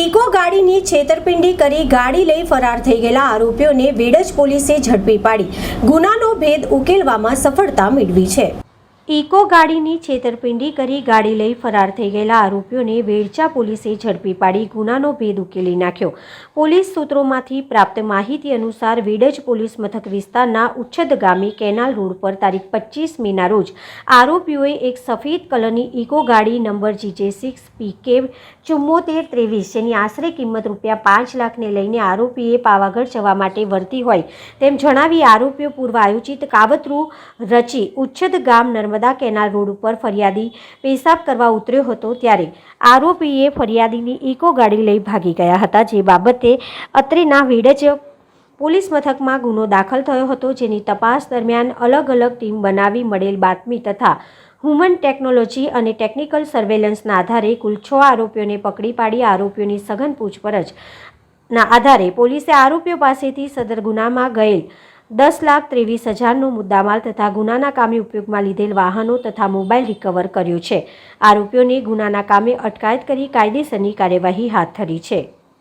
Eco ગાડીની છેતરપિંડી કરી ગાડી લઈ ફરાર થઈ ગયેલા આરોપીઓને વેડજ પોલીસે ઝડપી પાડી. ગુનાનો ભેદ ઉકેલવામાં સફળતા મેળવી છે. ઇકો ગાડીની છેતરપિંડી કરી ગાડી લઈ ફરાર થઈ ગયેલા આરોપીઓને વેડચા પોલીસે ઝડપી પાડી ગુનાનો ભેદ ઉકેલી નાખ્યો. પોલીસ સૂત્રોમાંથી પ્રાપ્ત માહિતી અનુસાર વેડજ પોલીસ મથક વિસ્તારના ઉચ્છદ ગામે કેનાલ રોડ પર તારીખ પચીસ મેના રોજ આરોપીઓએ એક સફેદ કલરની ઇકો ગાડી નંબર જીજે સિક્સ પીકે ચુમ્મોતેર ત્રેવીસ, જેની આશરે કિંમત રૂપિયા પાંચ લાખને લઈને આરોપીએ પાવાગઢ જવા માટે વર્તી હોય તેમ જણાવી આરોપીઓ પૂર્વ આયોજિત કાવતરું રચી ઉચ્છદ ગામ નર્મદા કેનાલ રોડ ઉપર ફરિયાદી પેશાબ કરવા ઉતર્યો હતો ત્યારે આરોપીએ ફરિયાદીની ઇકો ગાડી લઈ ભાગી ગયા હતા, જે બાબતે અત્રેના વેડજ પોલીસ મથકમાં ગુનો દાખલ થયો હતો. જેની તપાસ દરમિયાન અલગ અલગ ટીમ બનાવી મળેલ બાતમી તથા હ્યુમન ટેકનોલોજી અને ટેકનિકલ સર્વેલન્સના આધારે કુલ છ આરોપીઓને પકડી પાડી આરોપીઓની સઘન પૂછપરછના આધારે પોલીસે આરોપીઓ પાસેથી સદર ગુનામાં ગયેલ દસ લાખ ત્રેવીસ હજારનો મુદ્દામાલ તથા ગુનાના કામે ઉપયોગમાં લીધેલ વાહનો તથા મોબાઈલ રિકવર કર્યો છે. આરોપીઓને ગુનાના કામે અટકાયત કરી કાયદેસરની કાર્યવાહી હાથ ધરી છે.